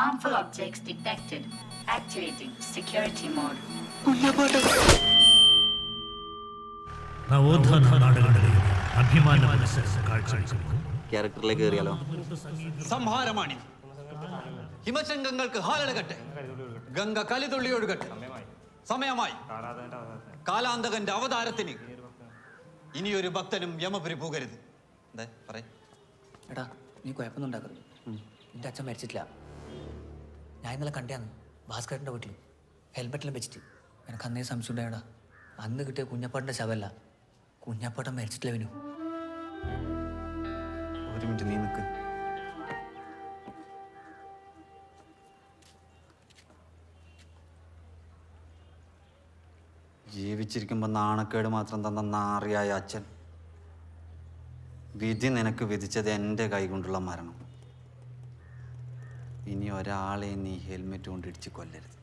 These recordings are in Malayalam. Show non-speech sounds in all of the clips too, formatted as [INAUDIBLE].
Harmful objects detected. Activating security mode. നവോത്ഥാന നാടകങ്ങളിൽ അഭിമാന മനസ്സ് കാഴ്ചവെക്കുന്നു. ക്യാരക്ടറിലേക്ക് കയറിയാലോ? സംഹാരമാണി. ഹിമശങ്കങ്ങൾക്ക് ഹാലടകട്ടെ ഗംഗ കലിതുള്ളി ഒഴുകട്ടെ. സമയമായി. കാലാന്തകന്റെ അവതാരത്തിന്. ഇനിയൊരു ഭക്തനും യമപുരി പോകരുത്. എന്താ പറയ. എടാ നീ കുഴപ്പമൊന്നും ഉണ്ടാക്കരുത്. നിന്റെ അച്ഛൻ മരിച്ചിട്ടില്ല. ഞാൻ ഇന്നലെ കണ്ടാന്ന് ഭാസ്കരന്റെ വീട്ടിൽ ഹെൽമെറ്റിലും വെച്ചിട്ട്. എനിക്ക് അന്നേ സംശയം ഉണ്ടായടാ അന്ന് കിട്ടിയ കുഞ്ഞപ്പാട്ടന്റെ ശവല്ല കുഞ്ഞപ്പാട്ടൻ മരിച്ചിട്ടില്ല വിനു. ഒരു മിനിറ്റ് നീ നിൽക്ക് ജീവിച്ചിരിക്കുമ്പോൾ നാണക്കേട് മാത്രം തന്ന നാറിയായ അച്ഛൻ. വിധി നിനക്ക് വിധിച്ചത് എന്റെ കൈകൊണ്ടുള്ള മരണം. ഇനി ഒരാളെ നീ ഹെൽമെറ്റ് കൊണ്ട് ഇടിച്ച് കൊല്ലരുത്.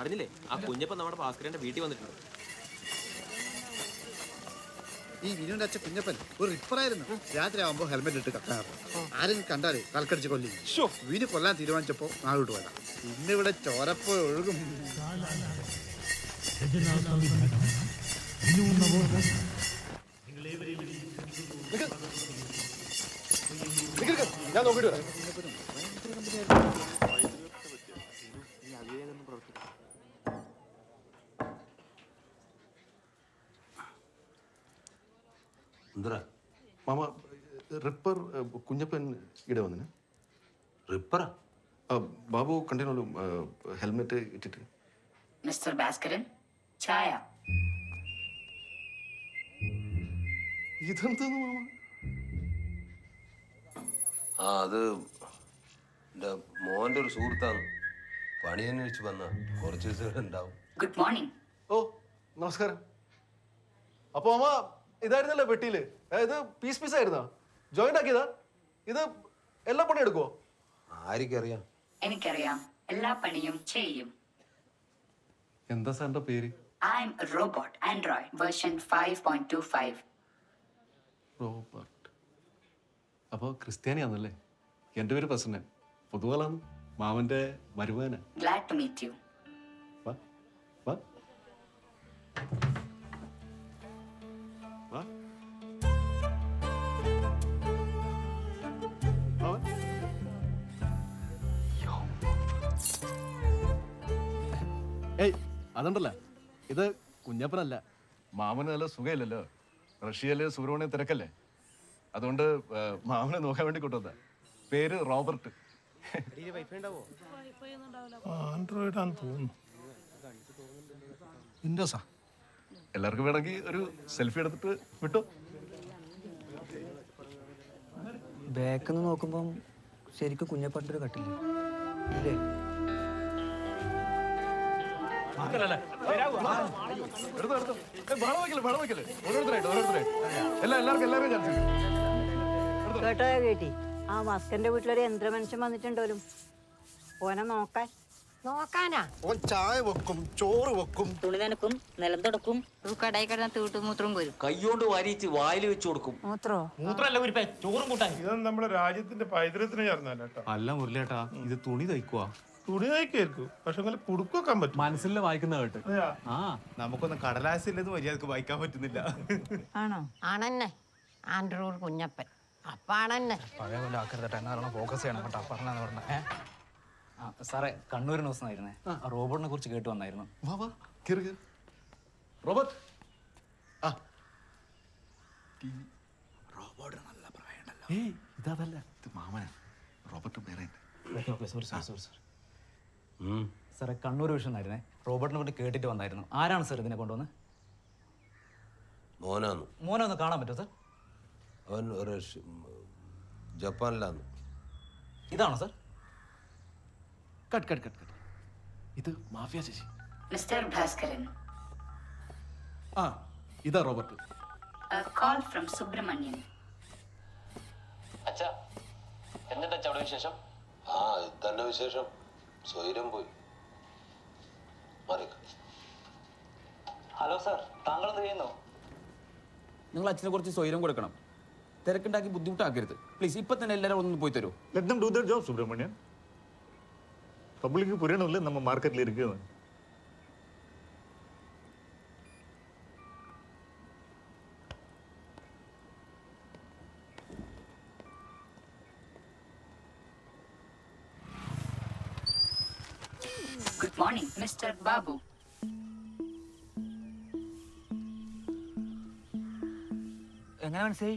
അറിഞ്ഞില്ലേ? ആ കുഞ്ഞപ്പം നമ്മുടെ ഭാസ്കരന്റെ വീട്ടിൽ വന്നിട്ടുണ്ട്. ഈ വിനുവിന്റെ അച്ഛൻ കുഞ്ഞപ്പൻ ഒരു റിപ്പറായിരുന്നു രാത്രി ആവുമ്പോ ഹെൽമെറ്റ് ഇട്ട് കത്താറ്. ആരും കണ്ടാലേ കൽക്കടിച്ച് കൊല്ലി. വിനു കൊല്ലാൻ തീരുമാനിച്ചപ്പോ നാളോട്ട് പോയതാ ഇന്നിവിടെ ചോരപ്പോ ഒഴുകും. ഞാൻ നോക്കിട്ട് വരാം. എന്തരാ മാമ റിപ്പർ കുഞ്ഞപ്പൻ ഇവിടെ വന്നിന്. റിപ്പറാ? ബാബു കണ്ടിനോളൂ ഹെൽമെറ്റ് ഇട്ടിട്ട്. മിസ്റ്റർ ഭാസ്കരൻ ചായ. ഇതെന്താന്ന് മാമ? ആ അത് എന്റെ മോന്റെ ഒരു സുഹൃത്താണ്. പണി അന്വേഷിച്ച് വന്ന കുറച്ച് ദിവസം ഉണ്ടാവും. ഗുഡ് മോർണിംഗ് ഓ നമസ്കാരം. അപ്പൊ മാമ ഇതായിരുന്നല്ലോ പെട്ടിയിൽ. ഇത് പീസ് പീസ് ആയിരുന്നോ? ജോയിന്റ് ആക്കിയതാ? ഇത് എല്ലാ പണി എടുക്കുവോ? ആർക്കറിയാം. എനിക്കറിയാം. എല്ലാ പണിയും ചെയ്യും. എന്താ സാറിന്റെ പേര്? I am robot Android version five point two 5.25. Robot അപ്പോൾ ക്രിസ്ത്യാനിയാന്നല്ലേ? എന്റെ പേര് പ്രസന്നൻ. പൊതുവാളാണ്. മാമന്റെ മരുമകന. Glad to meet you. അതുണ്ടല്ല? ഇത് കുഞ്ഞപ്പനല്ല. മാമന് നല്ല സുഖമില്ലല്ലോ റഷ്യയിലെ സുബ്രഹ്മണ്യം തിരക്കല്ലേ? അതുകൊണ്ട് ആ, മാമനെ നോക്കാൻ വേണ്ടി കൊണ്ടുവന്ന. പേര് റോബർട്ട്. ആൻഡ്രോയിഡ് ആണെന്ന് തോന്നുന്നു. വിൻഡോസാ? എല്ലാവർക്കും വേണമെങ്കിൽ ഒരു സെൽഫി എടുത്തിട്ട് വിട്ടു. ബാക്കിൽ നിന്ന് നോക്കുമ്പം ശരിക്കും കുഞ്ഞപ്പന്റെ ഒരു കട്ടില്ല? ഇല്ലേ? കിട്ടും കേട്ടോ. ആ മസ്കന്റെ വീട്ടിലൊരു യന്ത്രമനുഷ്യൻ വന്നിട്ടുണ്ടോലും? ഓനെ നോക്കാൻ. നോക്കാനാ? ഓൻ ചായ വെക്കും ചോറ് വെക്കും. തുണി നനക്കും നിലം തുടക്കും. കടയിൽ കിടന്ന തീട്ടുമൂത്രം വരും കൈകൊണ്ട് വാരിച്ച് വായിൽ വെച്ച് കൊടുക്കും. മൂത്രോ? ഇതൊന്നും നമ്മുടെ രാജ്യത്തിന്റെ പൈതൃകത്തിന് ചേർന്നല്ലേട്ടാ അല്ല മുരളിയേട്ടാ ഇത് തുണി തയ്ക്കുവാ. തുണി നയിക്കായിരിക്കും പക്ഷെ അങ്ങനെ കുടുക്കൊക്കാൻ പറ്റും. മനസ്സിൽ വായിക്കുന്ന കേട്ട്? ആ. നമുക്കൊന്നും കടലാസില്ലെന്ന് മര്യാദയ്ക്ക് വായിക്കാൻ പറ്റുന്നില്ല. ആണോ? ആണെന്നെ. ആൻഡ്രൂർ കുഞ്ഞപ്പൻ. അപ്പാണെന്നെ പഴയ പോലെ ആക്കരുതട്ടെ എന്നാ ഫോക്കസ് ചെയ്യണം കേട്ടോ. പറഞ്ഞാന്ന് പറഞ്ഞ. ആ സാറേ കണ്ണൂർ ന്യൂസ് ആയിരുന്നേ. ആ. റോബോട്ടിനെ കുറിച്ച് കേട്ട് വന്നായിരുന്നു. വാ വാ. കയറി കയറി റോബോട്ട് ആ. ഏയ് ഇതല്ല ഇത് മാമനാ. റോബർട്ട് വേറെ സോറി സോറി സോറി സോറി. സാറേ കണ്ണൂർ വിഷൻ ആയിരുന്നേ. റോബർട്ടിനെ കൊണ്ട് കേട്ടിട്ട് വന്നായിരുന്നു. ആരാണ് സാർ ഇതിനെ കൊണ്ടുവന്ന്? മോനാന്ന്. മോനെ ഒന്ന് കാണാൻ പറ്റുമോ സാർ? അവൻ ഒരു ജപ്പാനിലാന്ന്. ഇതാണോ sir? Cut cut cut cut. ഇത് മാഫിയ ചേച്ചി. മിസ്റ്റർ ഭാസ്കരൻ. ആ ഇതാ Robert. A call from Subramanian. അച്ഛാ എന്നിട്ട് അച്ഛാ അവിടെ വിശേഷം? ആ ഇത് തന്നെ വിശേഷം. സ്വൈരം പോയി. ഹലോ സാർ താങ്കൾ എന്ത് ചെയ്യുന്നു? നിങ്ങൾ അച്ഛനെ കുറച്ച് സ്വൈരം കൊടുക്കണം. തിരക്കുണ്ടാക്കി ബുദ്ധിമുട്ടാക്കരുത്. പ്ലീസ് ഇപ്പൊ തന്നെ എല്ലാവരും ഒന്ന് പോയി തരൂ. Let them do their job Subramanian public புரியணும் இல்லை நம்ம மார்க்கெட்டில் Mr. Babu. എങ്ങനെ മനസ്സിലായി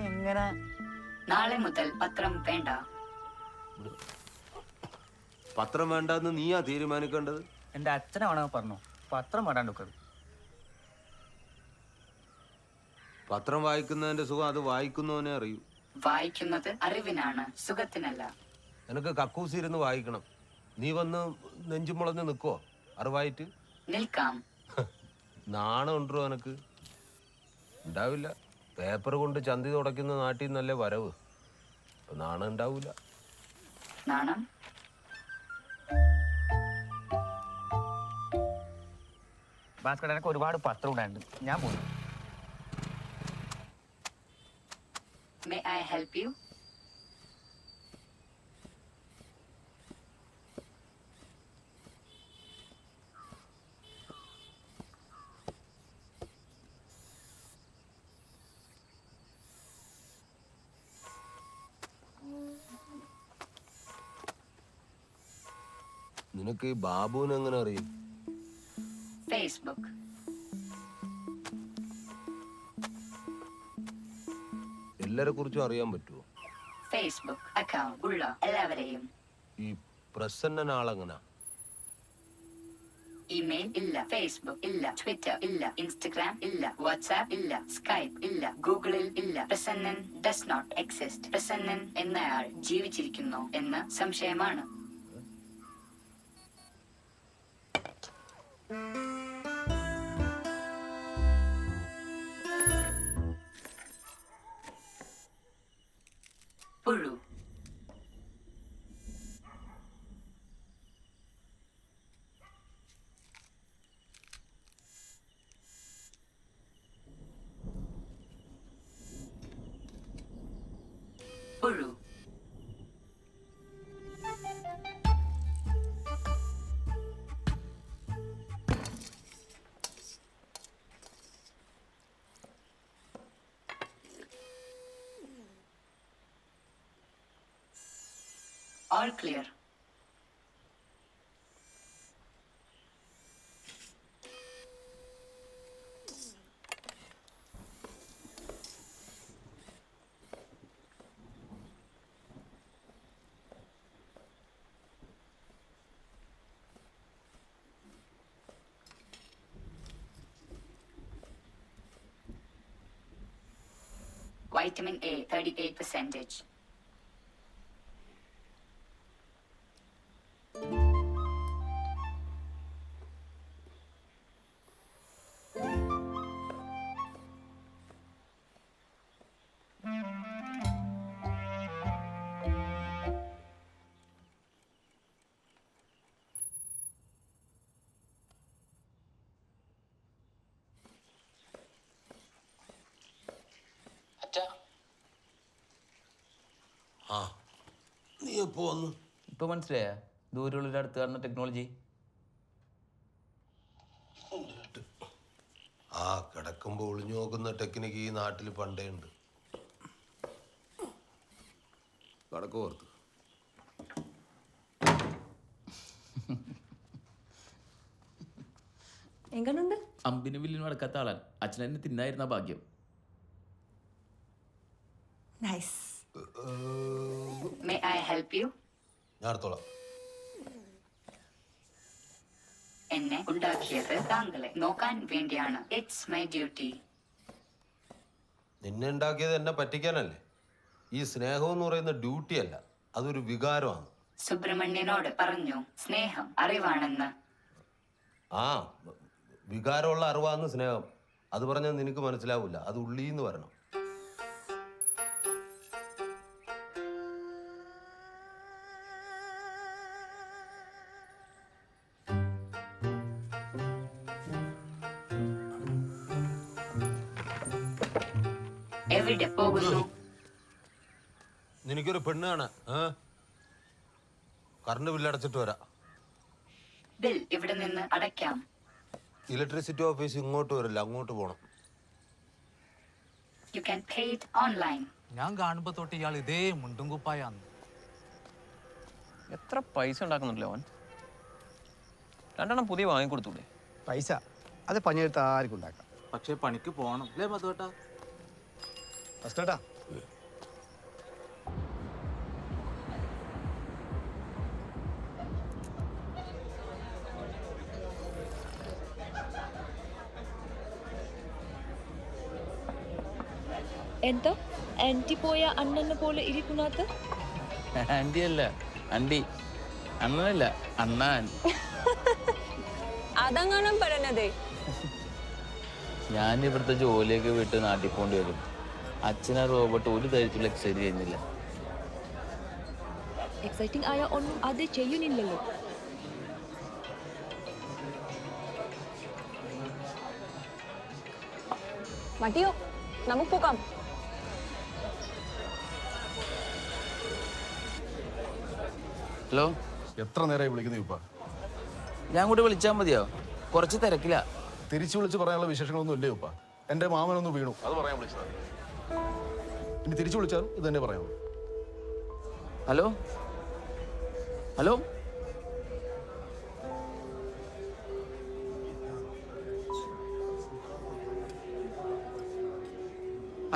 എങ്ങനെ? നാളെ മുതൽ പത്രം വേണ്ട. പത്രം വേണ്ടെന്ന് നീയാ തീരുമാനിക്കേണ്ടത്? എന്റെ അച്ഛനാണോ പറഞ്ഞു. പത്രം വേണ്ടാണ്ടൊക്കത് പത്രം വായിക്കുന്നതിന്റെ സുഖം അത് വായിക്കുന്നവനെ അറിയൂ. വായിക്കുന്നത് അറിവിനാണ് സുഖത്തിനല്ല. നിനക്ക് കക്കൂസി ഇരുന്ന് വായിക്കണം. നീ വന്ന് നെഞ്ചും മുളഞ്ഞ് നിൽക്കുവോ അറിവായിട്ട്? നിൽക്കാം. നാണം ഉണ്ടോ എനക്ക് ഉണ്ടാവില്ല. പേപ്പർ കൊണ്ട് ചന്തി തുടയ്ക്കുന്ന നാട്ടിൽ നല്ല വരവ്? അപ്പൊ നാണം ഉണ്ടാവൂല. നാണം? എനിക്ക് ഒരുപാട് പത്രം ഉണ്ടായിട്ടുണ്ട് ഞാൻ പോയി മേ ഐ ഹെൽപ്പ് യു നിനക്ക് ഈ ബാബുവിനെ എങ്ങനെ അറിയും? ഫേസ്ബുക്ക് എല്ലാരെ കുറിച്ചും അറിയാൻ പറ്റുമോ ഫേസ്ബുക്ക് അക്കൗണ്ട് ഉള്ള എല്ലാവരെയും. ഈ പ്രസന്ന ആളെങ്ങനാ ഇമെയിൽ ഇല്ല ഫേസ്ബുക്ക് ഇല്ല ട്വിറ്റർ ഇല്ല ഇൻസ്റ്റഗ്രാം ഇല്ല വാട്സാപ്പ് ഇല്ല സ്കൈപ്പ് ഇല്ല ഗൂഗിളിൽ ഇല്ല. Prasannan does not exist Prasannan എന്നയാൾ ജീവിച്ചിരിക്കുന്നു എന്ന് സംശയമാണ്. Thank you. All clear. Vitamin A, 38 percentage. നീ എപ്പോ വന്നു ഇപ്പൊ മനസ്സിലായ? ദൂരമുള്ളൊരു അടുത്ത് കാണുന്ന ടെക്നോളജി ആ കിടക്കുമ്പോ ഒളിഞ്ഞു നോക്കുന്ന ടെക്നിക്ക് ഈ നാട്ടിൽ പണ്ടേ ഉണ്ട്. കടക്കോർത്ത് എങ്ങനുണ്ട്? അമ്പിനും വില്ലിനും അടക്കാത്ത ആളാൻ അച്ഛനെന്നെ തിന്നായിരുന്ന ഭാഗ്യം. നൈസ് ഹെൽപ്പ് യു ഞാൻ എന്നെ ഉണ്ടാക്കിയത് താങ്കളെ നോക്കാൻ വേണ്ടിയാണ്. ഇറ്റ്സ് മൈ ഡ്യൂട്ടി നിന്നെ ഉണ്ടാക്കിയത് എന്നെ പറ്റിക്കാനല്ലേ? ഈ സ്നേഹം എന്ന് പറയുന്ന ഡ്യൂട്ടി അല്ല അതൊരു വികാരമാണ്. സുബ്രഹ്മണ്യനോട് പറഞ്ഞു സ്നേഹം അറിവാണെന്ന്. ആ വികാരമുള്ള അറിവാന്ന് സ്നേഹം. അത് പറഞ്ഞാൽ നിനക്ക് മനസ്സിലാവില്ല. അത് ഉള്ളീന്ന് വരണം. പെണ്ണ് ഏ? കറണ്ട് ബില്ല് അടച്ചിട്ട് വരാം. ബിൽ ഇവിടെ നിന്ന് അടയ്ക്കാം. ഇലക്ട്രിസിറ്റി ഓഫീസ് ഇങ്ങോട്ട് വരില്ല അങ്ങോട്ട് പോണം. You can pay it online ഞാൻ കാണുമ്പോ തൊട്ട് ഇയാൾ ഇതേ മുണ്ടും കുപ്പായാന്ന് എത്ര പൈസ ഉണ്ടാക്കുന്നുണ്ടല്ലോ അവൻ? രണ്ടെണ്ണം പുതിയ വാങ്ങിക്കൊടുത്തൂടെ. പൈസ അത് പണിയെടുത്ത് ആർക്കും ഉണ്ടാക്കാം. പക്ഷെ പണിക്ക് പോകണം അല്ലേ മധുവേട്ടാ? ഫസ്റ്റേട്ടാ എന്താ? ആന്റി പോയ അണ്ണനെ പോലെ ഇരിക്കുന്നത് [LAUGHS] ആന്റി അല്ല അണ്ടി അണ്ണനല്ല അണ്ണാൻ. അതങ്ങനെ പറഞ്ഞതേ ഞാൻ ഇവിടുത്തെ ജോലിയൊക്കെ വിട്ട് നാട്ടിൽ പോണ്ടി വരും. അച്ഛനാ റോബോട്ട് ഒരു തരത്തിലുള്ള എക്സൈറ്റ് ചെയ്യുന്നില്ല. എക്സൈറ്റിംഗ് ആയ ഒന്നും അത് ചെയ്യുന്നില്ലല്ലോ. മതിയോ? നമുക്ക് പോകാം. ഹലോ എത്ര നേരമായി വിളിക്കുന്നു ഇപ്പ? ഞാൻ കൂടെ വിളിച്ചാൽ മതിയോ? കുറച്ച് തിരക്കില്ല തിരിച്ചു വിളിച്ച് പറയാനുള്ള വിശേഷങ്ങളൊന്നും ഇല്ലേ ഉപ്പ? എന്റെ മാമനൊന്ന് വീണു. അത് പറയാൻ വിളിച്ചതാണ് ഇനി തിരിച്ചു വിളിച്ചാലും ഇത് തന്നെ പറയാം. ഹലോ ഹലോ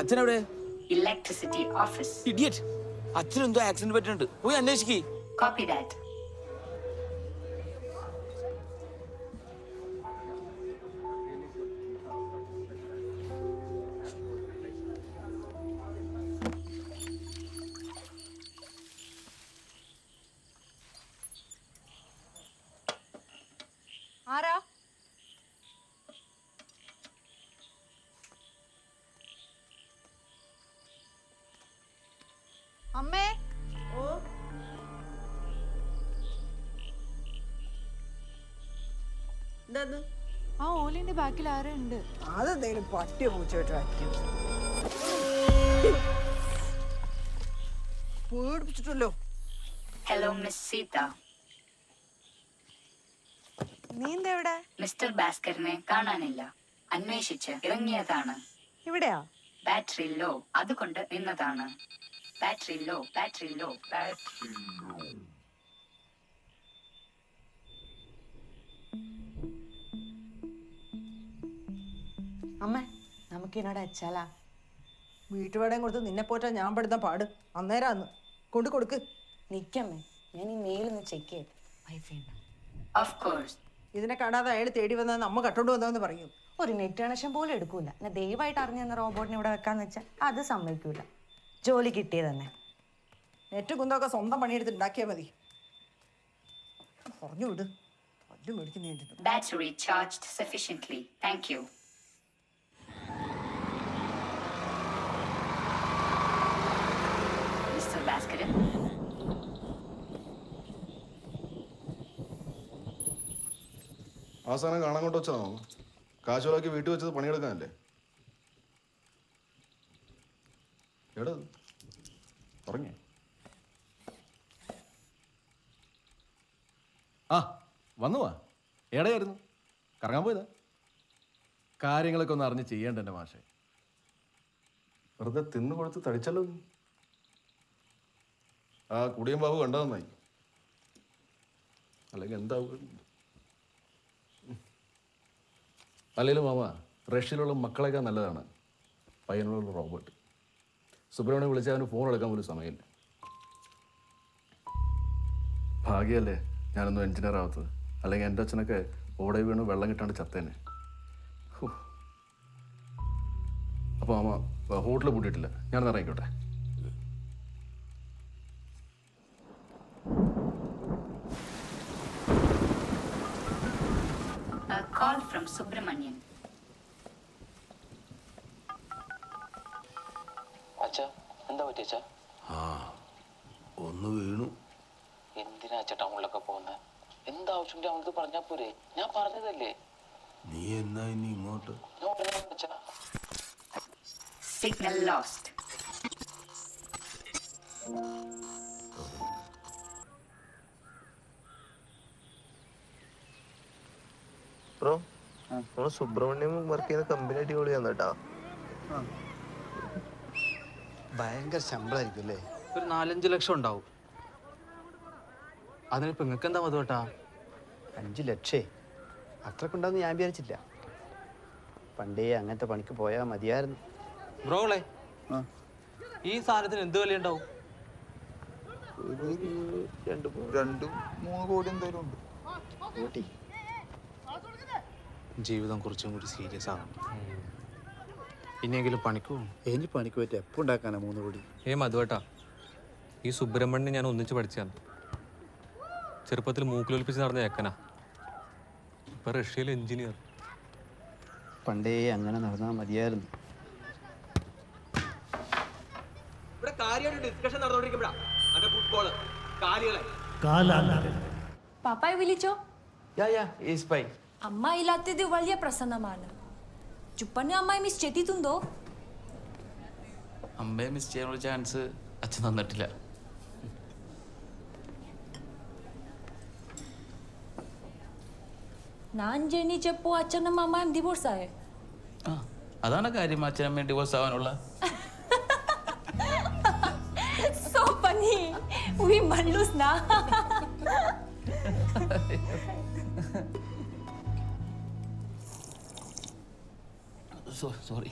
അച്ഛനെവിടെ? ഇലക്ട്രിസിറ്റി ഓഫീസ് ഇഡിയറ്റ് അച്ഛനെന്തോ ആക്സിഡന്റ് പറ്റുന്നുണ്ട് പോയി അന്വേഷിക്കേ. Copy that. ആ ഓലിന്റെ ബാക്കിൽ ആരോ ഉണ്ട്. അതെന്തെങ്കിലും പട്ടിയോ പൂച്ചോട്ടായിരിക്കും പേടിപ്പിച്ചിട്ടല്ലോ. ഹലോ മിസ് സീത നീ എന്താ ഇവിടെ? മിസ്റ്റർ ഭാസ്കറിനെ കാണാനില്ല. അന്വേഷിച്ച് ഇറങ്ങിയതാണ്. ഇവിടെയാ? ബാറ്ററി ലോ അതുകൊണ്ട് നിന്നതാണ്. Battery low battery low battery low അമ്മ നമുക്ക് എന്നോട് അച്ചാലാ. വീട്ടുപാടേം കൊടുത്ത് നിന്നെ പോറ്റാ ഞാൻ പെടുന്ന പാട്. അന്നേരാന്ന്. കൊണ്ട് കൊടുക്ക്. നിക്കമ്മേ ഞാൻ ഈ മെയിലൊന്ന് ചെക്ക് ചെയ്ത് ഇതിനെ കാണാതെ അയാൾ തേടി വന്നാൽ നമ്മ കട്ടോണ്ട് വന്നതെന്ന് പറയും. ഒരു നെറ്റ് കണക്ഷൻ പോലും എടുക്കൂല. എന്നാ ദയവായിട്ട് അറിഞ്ഞു തന്ന റോബോട്ടിനെ ഇവിടെ വെക്കാന്ന് വെച്ചാൽ അത് സമ്മതിക്കൂല. ജോലി കിട്ടിയത് തന്നെ. നെറ്റ് കുന്തൊക്കെ സ്വന്തം പണിയെടുത്ത് ഉണ്ടാക്കിയാൽ മതി. പറഞ്ഞു വിട് പറഞ്ഞു മേടിക്കുന്നതിന്റെ Battery charged sufficiently. Thank you. Mr. Bhaskaran, ആ സാധനം കാണാൻ കൊണ്ട് വെച്ചതാണോ കാശുകളാക്കി വീട്ടിൽ വെച്ചത് പണിയെടുക്കാനല്ലേ? എടാ ഉറങ്ങി. ആ വന്നു വാ. എടയായിരുന്നു കറങ്ങാൻ പോയതാ? കാര്യങ്ങളൊക്കെ ഒന്ന് അറിഞ്ഞ് ചെയ്യേണ്ട എന്റെ മാഷെ. വെറുതെ തിന്നു കൊടുത്ത് തടിച്ചല്ലോ ആ കുടിയൻ ബാബു കണ്ടതെന്നായി അല്ലെങ്കിൽ എന്താവും? അല്ലെങ്കിലും മാമ റഷ്യയിലുള്ള മക്കളേക്കാൾ നല്ലതാണ്. പയ്യനുള്ള റോബർട്ട്. സുബ്രഹ്മണ്യം വിളിച്ചാൽ അവന് ഫോൺ എടുക്കാൻ പോലും സമയമില്ല. ഭാഗ്യമല്ലേ ഞാനൊന്നും എഞ്ചിനീയർ ആവാത്തത്. അല്ലെങ്കിൽ എന്റെ അച്ഛനൊക്കെ ഓടെ വീണ് വെള്ളം കിട്ടാണ്ട് ചത്തേനെ. അപ്പോൾ അമ്മ ഹോട്ടൽ പൂട്ടിയിട്ടില്ല. ഞാനൊന്ന് ഇറങ്ങിക്കോട്ടെ A call from Subramanian. അച്ഛാ എന്താ പറ്റി അച്ഛാ? ആ ഒന്ന് വീണു. എന്തിനാ അച്ഛാ ടൗണിലൊക്കെ പോകുന്നത് എന്താവശ്യം അവനത് പറഞ്ഞാ പോരെ. ഞാൻ പറഞ്ഞതല്ലേ? നീ എന്നാ ഇനി ഇങ്ങോട്ട്? ഞാൻ ഉടനെ അച്ഛാ. Signal lost. ബ്രോ നമ്മൾ സുബ്രഹ്മണ്യം വർക്ക് ചെയ്യുന്ന കമ്പനി അടിപൊളിയാന്ന് കേട്ടാ. ഭയങ്കര ശമ്പളായിരിക്കും അല്ലേ? ഒരു നാലഞ്ച് ലക്ഷം ഉണ്ടാവും. അതിനിപ്പോ നിങ്ങൾക്ക് എന്താ മധുവേട്ടാ അഞ്ച് ലക്ഷേ. അത്രക്കുണ്ടാവും ഞാൻ വിചാരിച്ചില്ല. പണ്ടേ അങ്ങനത്തെ പണിക്ക് പോയാൽ മതിയായിരുന്നു. ബ്രോളെ ഈ സാധനത്തിന് എന്ത് വില ഉണ്ടാവും? രണ്ട് രണ്ടും മൂന്ന് കോടി എന്തായാലും ഉണ്ട്. കൂട്ടി ജീവിതം കുറച്ചും കൂടി സീരിയസ് ആണ് ഇനിയെങ്കിലും പണിക്ക്? പോകും ഇനി പണിക്ക് പറ്റി എപ്പോൾ ഉണ്ടാക്കാനാ മൂന്ന് കോടി ഏ മധുവേട്ടാ ഈ സുബ്രഹ്മണ്യൻ ഞാൻ ഒന്നിച്ച് പഠിച്ചതാണ്. ചെറുപ്പത്തിൽ മൂക്കിലൊലിപ്പിച്ച് നടന്ന ഏക്കനാ ഇപ്പൊ റഷ്യയിലെ എഞ്ചിനീയർ പണ്ടേ അങ്ങനെ നടന്നാൽ മതിയായിരുന്നു. ഇവിടെ കാര്യമായിട്ട് ഡിസ്കഷൻ നടന്നുകൊണ്ടിരിക്കുമ്പോഴാ. ഫുട്ബോൾ കാലികളെ. പാപ്പായെ വിളിച്ചോ? യാ യാ ഈസ് ബൈ അമ്മ ഇല്ലാത്തത് വലിയ പ്രസന്നമാണ് ചുപ്പന് അമ്മായി മിസ് ചെയ്തിട്ടുണ്ടോ? അമ്മയെ മിസ് ചെയ്യാനുള്ള ചാൻസ് അച്ഛൻ തന്നിട്ടില്ല. ഞാൻ ജനിച്ചപ്പോ അച്ഛനും അമ്മയും ഡിവോഴ്സ് ആയേ? ആ അതാണ് കാര്യം. അച്ഛനമ്മയും ഡിവോഴ്സ് ആവാനുള്ള. so funny Mallus malus [LAUGHS] [LAUGHS] na sorry